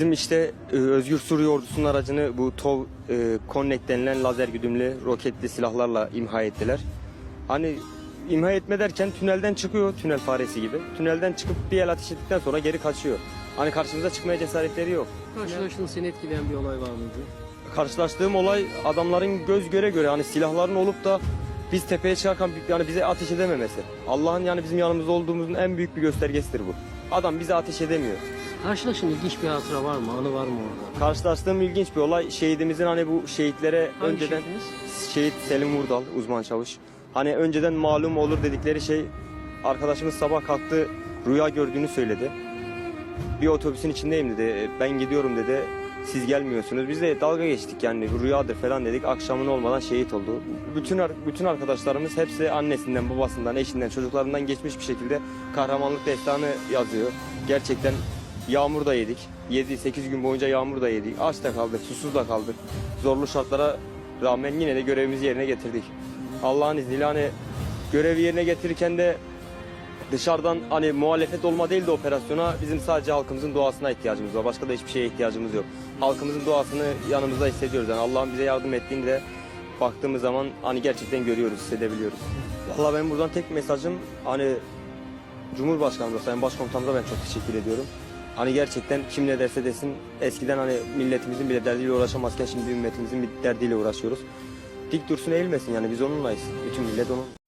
Bizim işte e, Özgür Suriye ordusunun aracını bu TOV e, Connect denilen lazer güdümlü roketli silahlarla imha ettiler. Hani imha etme derken tünelden çıkıyor tünel faresi gibi. Tünelden çıkıp bir el ateş ettikten sonra geri kaçıyor. Hani karşımıza çıkmaya cesaretleri yok. Karşılaştığın seni etkileyen bir olay var mıydı? Karşılaştığım olay adamların göz göre göre hani silahların olup da biz tepeye çıkarken yani bize ateş edememesi. Allah'ın yani bizim yanımızda olduğumuzun en büyük bir göstergesidir bu. Adam bize ateş edemiyor. Karşılaştığın ilginç bir hatıra var mı? Anı var mı orada? Karşılaştığım ilginç bir olay şehidimizin hani bu şehitlere Hangi önceden şehriniz? şehit Selim Vurdal uzman çavuş. Hani önceden malum olur dedikleri şey arkadaşımız sabah kalktı rüya gördüğünü söyledi. Bir otobüsün içindeyim dedi. Ben gidiyorum dedi. Siz gelmiyorsunuz. Biz de dalga geçtik yani rüyadır falan dedik. Akşamın olmadan şehit oldu. Bütün bütün arkadaşlarımız hepsi annesinden, babasından, eşinden, çocuklarından geçmiş bir şekilde kahramanlık destanı yazıyor. Gerçekten yağmur da yedik. 7-8 gün boyunca yağmur da yedik. Aç da kaldık, susuz da kaldık. Zorlu şartlara rağmen yine de görevimizi yerine getirdik. Allah'ın izniyle hani görevi yerine getirirken de dışarıdan hani muhalefet olma değil de operasyona bizim sadece halkımızın duasına ihtiyacımız var. Başka da hiçbir şeye ihtiyacımız yok. Halkımızın duasını yanımızda hissediyoruz. Yani Allah'ın bize yardım ettiğinde baktığımız zaman hani gerçekten görüyoruz, hissedebiliyoruz. Valla ben buradan tek mesajım hani Cumhurbaşkanımıza, Sayın Başkomutanımıza ben çok teşekkür ediyorum. Hani gerçekten kim ne derse desin eskiden hani milletimizin bile derdiyle uğraşamazken şimdi ümmetimizin bir derdiyle uğraşıyoruz. Dik dursun eğilmesin yani biz onunlayız. Bütün millet onun.